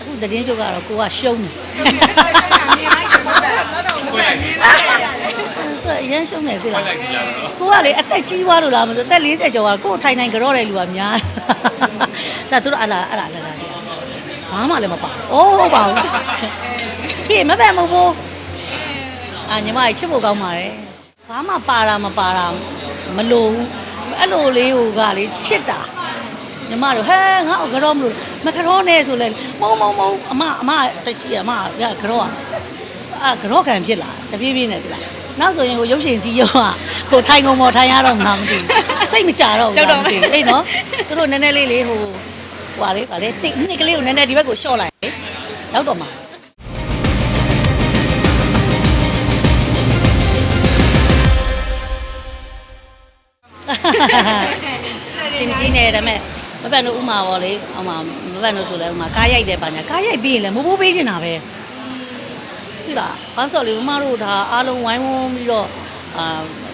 အခုသတင်းကြုတ်ကတော့ကိုကရှုံးတယ်အရင်ရှုံးတယ်သိလားကိုကလေအသက်ကြီးသွားလို့လားမလို့အသက်40ကျော်ကကိုယ်ထိုင်နိုင်ကြောတဲ့လူကများဒါသူတို့အလားအလားအလားဘာမှလည်းမပါအိုးဟုတ်ပါဘူးပြေမပန်မဟုတ်ဘူးအာညီမကြီးချစ်ဖို့ကောင်းပါတယ် ဘာမှပါတာမပါတာမလို့ဘူးအဲ့လိုလေးဟိုကလေချစ်တာညီမတို့ဟဲငါ့ကိုကတော့မလို့မကတော့နဲ့ဆိုလဲမုံမုံမုံအမအမတချီအမရကတော့အာကတော့ခံဖြစ်လာတပြေးပြေးနဲ့ဖြစ်လာနောက်ဆိုရင်ဟိုရုပ်ရှင်ကြီးရောကဟိုထိုင်ကုန်မော်ထိုင်ရတော့ငါမသိဘူးသိမကြတော့ဘူးအဲ့နော်သူတို့နည်းနည်းလေးလေဟိုဟွာလေဗာလေနှစ်ကလေးကိုနည်းနည်းဒီဘက်ကိုရှော့လိုက်လေရောက်တော့မှာ ကျင်းကြီးနေတယ်မဲ့မပန်တို့ဥမာပေါ့လေဟိုမှာမပန်တို့ဆိုလဲဥမာကားရိုက်တယ်ပါညာကားရိုက်ပြီးရင်လည်းမဘိုးပေးချင်တာပဲသိလားဘာလို့ဆိုလဲမမတို့ဒါအားလုံးဝိုင်းဝန်းပြီးတော့အာ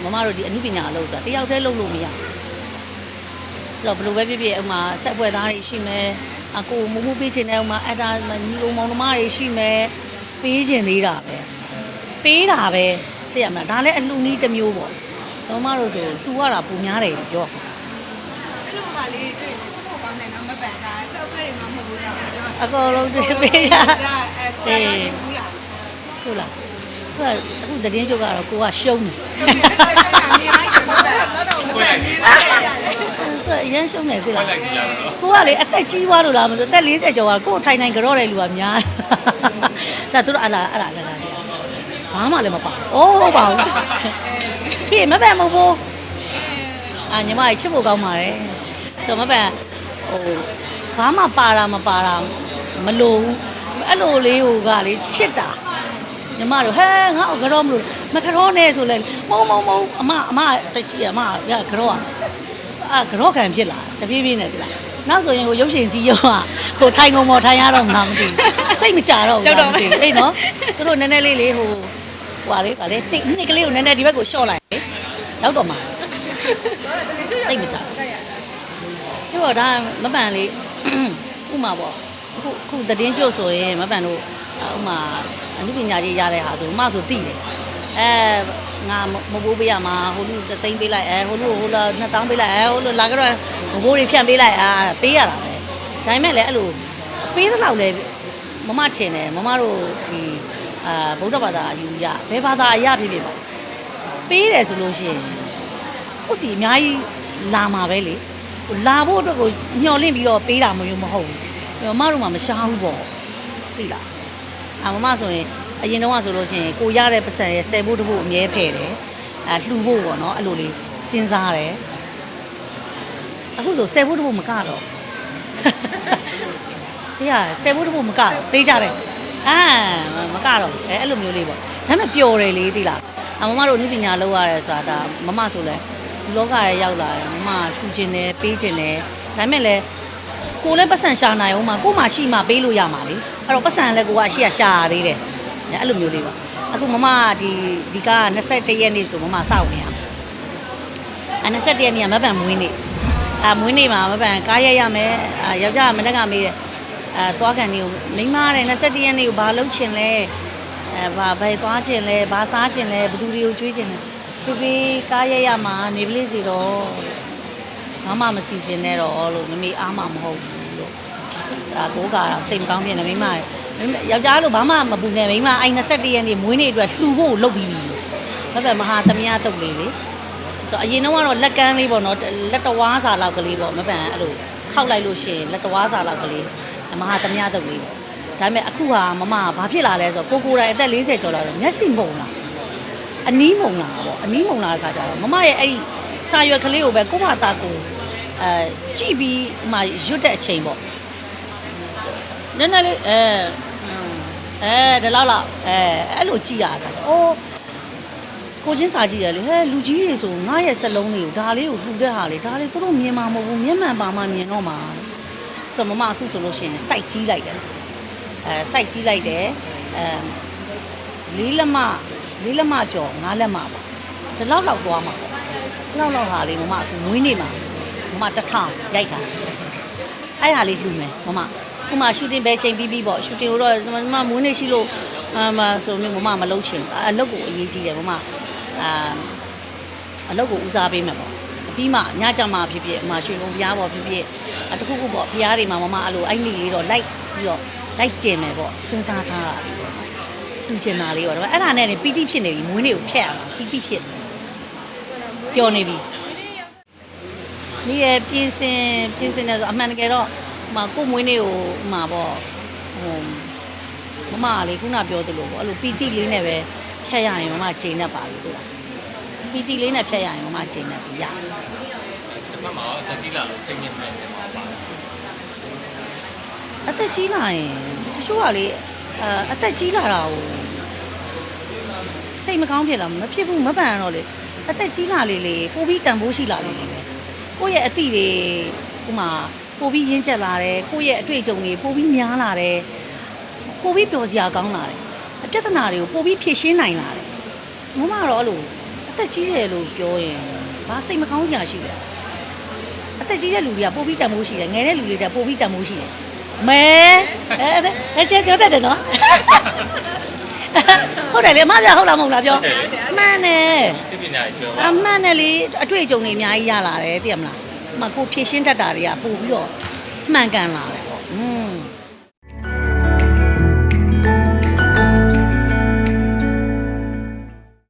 မမတို့ဒီအမှုပညာအလုပ်ဆိုတာတယောက်တည်းလုပ်လို့မရဆိုတော့ဘယ်လိုပဲဖြစ်ဖြစ်ဥမာဆက်ပွဲသားတွေရှိမယ်အကိုမမိုးပေးချင်တဲ့ဥမာအတာညီလိုမောင်နှမတွေရှိမယ်ပေးချင်သေးတာပဲပေးတာပဲသိရမလားဒါလည်းအလူနည်းတစ်မျိုးပေါ့ မမတို့ဆိုတူရတာပူများတယ်ပြောအဲ့လိုပါလေးတွေ့တယ်ချစ်ဖို့ကောင်းတယ်နော်မပန်တာဆောက်ခွဲတွေမှမဟုတ်ဘူးလားတော့အကုန်လုံးတွေ့ပေးတာကြာအဲကိုယ်ကတော့ဘူးလားဟုတ်လားဟုတ်လားအခုသတင်းကြုတ်ကတော့ကိုကရှုံးတယ်ရှုံးနေတော့ရှုံးတာနေလိုက်ရှုံးတာတော့တော့မပန်နေလိုက်ရတယ်သူအရင်ရှုံးတယ်သိလားကိုကလေအသက်ကြီးသွားလို့လားမလို့အသက်40ကျော်ကကိုယ်ထိုင်နိုင်ကြောတဲ့လူကများဒါသူတို့အလားအလားအလားဘာမှလည်းမပါအိုးဟုတ်ပါဘူး ဖေမပန်မဟုတ်ဘူးအာညီမကြီးချစ်ဖို့ကောင်းပါတယ်ဆိုတော့မပန်ဟိုဘာမှပါတာမပါတာမလိုဘူးအဲ့လိုလေးဟိုကလေချစ်တာညီမတို့ဟဲငါ့ကိုကတော့မလို့မကတော့နဲ့ဆိုလဲမုံမုံမုံအမအမတချီအမရကတော့အာကတော့ခံဖြစ်လာတပြေးပြေးနဲ့ဖြစ်လာနောက်ဆိုရင်ဟိုရုပ်ရှင်ကြီးရောอ่ะဟိုထိုင်ကုန်ပေါ်ထိုင်ရတော့မှမသိဘူးသိမကြတော့ဘူးအဲ့နော်သူတို့နည်းနည်းလေးလေးဟို ဟွာလေးဗာလေတိတ်နှစ်ကလေးကိုနည်းနည်းဒီဘက်ကိုရှော့လိုက်လေရောက်တော့မှာသိမကြဘူးပြောဒါမပန်လေးဥမာပေါ့အခုအခုတည်င်းကျုပ်ဆိုရင်မပန်တို့ဥမာအနုပညာကြီးရတဲ့ဟာဆိုမဆိုတိတယ်အဲငါမဘိုးပေးရမှာဟိုလူသိန်းပေးလိုက်အဲဟိုလူဟိုလာ2000ပေးလိုက်အဲဟိုလူလာကြတော့မဘိုးတွေဖြန့်ပေးလိုက်အာပေးရတာပဲဒါပေမဲ့လည်းအဲ့လိုပေးသလောက်လည်းမမထင်တယ်မမတို့ဒီ အာဗုဒ္ဓဘာသာအယူရဘယ်ဘာသာအရဖြစ်ဖြစ်ပါပေးတယ်ဆိုလို့ရှိရင်ဟုတ်စီအများကြီးလာမှာပဲလေလာဖို့အတွက်ကိုညှော်လင့်ပြီးတော့ပေးတာမျိုးမဟုတ်ဘူးမမတို့မှမရှားဘူးပေါ့သိလားအမမဆိုရင်အရင်တော့ဆိုလို့ရှိရင်ကိုရတဲ့ပတ်စံရဲ့ဆယ်ဖို့တဖို့အမြဲဖယ်တယ်အဲလှူဖို့ပေါ့နော်အဲ့လိုလေးစဉ်းစားတယ်အခုဆိုဆယ်ဖို့တဖို့မကတော့တရားဆယ်ဖို့တဖို့မကတော့သေးကြတယ် အာမကတော့အဲအဲ့လိုမျိုးလေးပေါ့ဒါပေမဲ့ပျော်တယ်လေသိလားအမမတို့အနုပညာလောက်ရတယ်ဆိုတာဒါမမဆိုလဲဒီလောကရဲ့ရောက်လာတယ်မမလှူခြင်းတယ်ပေးခြင်းတယ်ဒါပေမဲ့လည်းကိုလည်းပတ်စံရှာနိုင်အောင်မှာကိုမှရှိမှပေးလို့ရမှာလေအဲ့တော့ပတ်စံလည်းကိုကအရှိရရှာရသေးတယ်အဲ့လိုမျိုးလေးပါအခုမမကဒီဒီကား21ရက်နေ့ဆိုမမစောက်နေရအ21ရက်နေ့ကမပန်မွေးနေ့အာမွေးနေ့မှာမပန်ကားရက်ရမယ်အာယောက်ျားကမနေ့ကမေးတယ် အာသွားကန်နေကိုမိန်းမတဲ့21ရက်နေ့ကိုဘာလုပ်ချင်လဲအဲဘာဘယ်သွားချင်လဲဘာစားချင်လဲဘယ်သူတွေကိုကြွေးချင်လဲပြပြကားရက်ရမှာနေပလေးစီတော့ဘာမှမစီစဉ်နဲ့တော့လို့မမေအားမမဟုတ်ဘူးလို့ဒါကိုကတော့စိတ်မကောင်းဖြစ်နေမိမယောက်ျားလို့ဘာမှမပူနဲ့မိမအိုင်21ရက်နေ့မွေးနေ့အတွက်လှူဖို့လုပ်ပြီးပြီဘယ်ပဲမဟာသမယတုတ်လေးလေဆိုအရင်တော့ကတော့လက်ကမ်းလေးပေါ့နော်လက်တော်ဝါးစာလောက်ကလေးပေါ့မပန်အဲ့လိုခောက်လိုက်လို့ရှိရင်လက်တော်ဝါးစာလောက်ကလေး မဟာသမယတုတ်လေးပေါ့ဒါပေမဲ့အခုဟာမမဘာဖြစ်လာလဲဆိုတော့ကိုကိုယ်တိုင်အသက်40ကျော်လာတော့မျက်စိမုံလာအနီးမုံလာပေါ့အနီးမုံလာတဲ့ခါကျတော့မမရဲ့အဲ့ဒီစာရွက်ကလေးကိုပဲကိုမတာကိုအဲကြည့်ပြီးမှရွတ်တဲ့အချိန်ပေါ့နည်းနည်းလေးအဲအဲဒီလောက်လောက်အဲအဲ့လိုကြည့်ရတာအိုးကိုချင်းစာကြည့်ရလေဟဲလူကြီးတွေဆိုငါရဲ့စလုံးတွေကိုဒါလေးကိုလှူတဲ့ဟာလေဒါလေးသူတို့မြင်မှာမဟုတ်ဘူးမျက်မှန်ပါမှမြင်တော့မှာ ဆိုမမအခုဆိုလို့ရှိရင်စိုက်ကြီးလိုက်တယ်အဲစိုက်ကြီးလိုက်တယ်အဲလေးလက်မလေးလက်မကျော်ငါးလက်မပါဒီလောက်လောက်သွားမှာပေါ့ဒီလောက်လောက်ဟာလေးမမအခုမွေးနေမှာမမတစ်ထောင်ရိုက်တာအဲ့ဟာလေးလှူမယ်မမဥမာရှူတင်ပဲချိန်ပြီးပြီးပေါ့ရှူတင်ကိုတော့မမမွေးနေရှိလို့အမဆိုမျိုးမမမလုံးချင်အလုပ်ကိုအရေးကြီးတယ်မမအာအလုပ်ကိုဦးစားပေးမယ်ပေါ့အပြီးမှညကြမှာဖြစ်ဖြစ်အမရွှေဘုံဖျားပေါ့ဖြစ်ဖြစ် အတခုခုပေါ့ဖျားတွေမှာမမအဲ့လိုအဲ့နေလေးတော့လိုက်ပြီးတော့လိုက်တင်မယ်ပေါ့စဉ်းစားထားတာလေးပေါ့သူချင်တာလေးပေါ့ဒါပေမဲ့အဲ့ဒါနဲ့နေပီတိဖြစ်နေပြီမွေးနေကိုဖျက်ရမှာပီတိဖြစ်နေပျော်နေပြီမိရဲ့ပြင်စင်ပြင်စင်နေဆိုအမှန်တကယ်တော့ဟိုမှာကိုယ်မွေးနေကိုဟိုမှာပေါ့ဟိုမမကလေခုနပြောသလိုပေါ့အဲ့လိုပီတိလေးနဲ့ပဲဖြတ်ရရင်မမချိန်တတ်ပါလို့ဆိုတာပီတိလေးနဲ့ဖြတ်ရရင်မမချိန်တတ်ပြီရတယ်တစ်ဖက်မှာတော့တက်ကြီးလာလို့စိတ်ညစ်နေတယ်မှာပါ အသက်ကြီးလာရင်တချို့ကလေအအသက်ကြီးလာတာကိုစိတ်မကောင်းဖြစ်လာမဖြစ်ဘူးမပန်တော့လေအသက်ကြီးလာလေလေပိုပြီးတန်ဖိုးရှိလာလေလေပဲကိုယ့်ရဲ့အသည့်တွေဥမာပိုပြီးရင်းချက်လာတယ်ကိုယ့်ရဲ့အတွေ့အကြုံတွေပိုပြီးများလာတယ်ပိုပြီးပျော်စရာကောင်းလာတယ်အပြဿနာတွေကိုပိုပြီးဖြေရှင်းနိုင်လာတယ်မမကတော့အဲ့လိုအသက်ကြီးတယ်လို့ပြောရင်ဘာစိတ်မကောင်းစရာရှိလဲအသက်ကြီးတဲ့လူတွေကပိုပြီးတန်ဖိုးရှိတယ်ငယ်တဲ့လူတွေကပိုပြီးတန်ဖိုးရှိတယ် မဲအဲအဲချေပြောတတ်တယ်နော်ဟုတ်တယ်လေအမပြဟုတ်လားမဟုတ်လားပြောမှန်တယ်သိပညာကြီးပြောအမှန်တယ်လေအတွေ့အကြုံတွေအများကြီးရလာတယ်သိရမလားအမကိုဖြည့်ရှင်းတတ်တာတွေကပို့ပြီးတော့မှန်ကန်လာတယ်ပေါ့อืม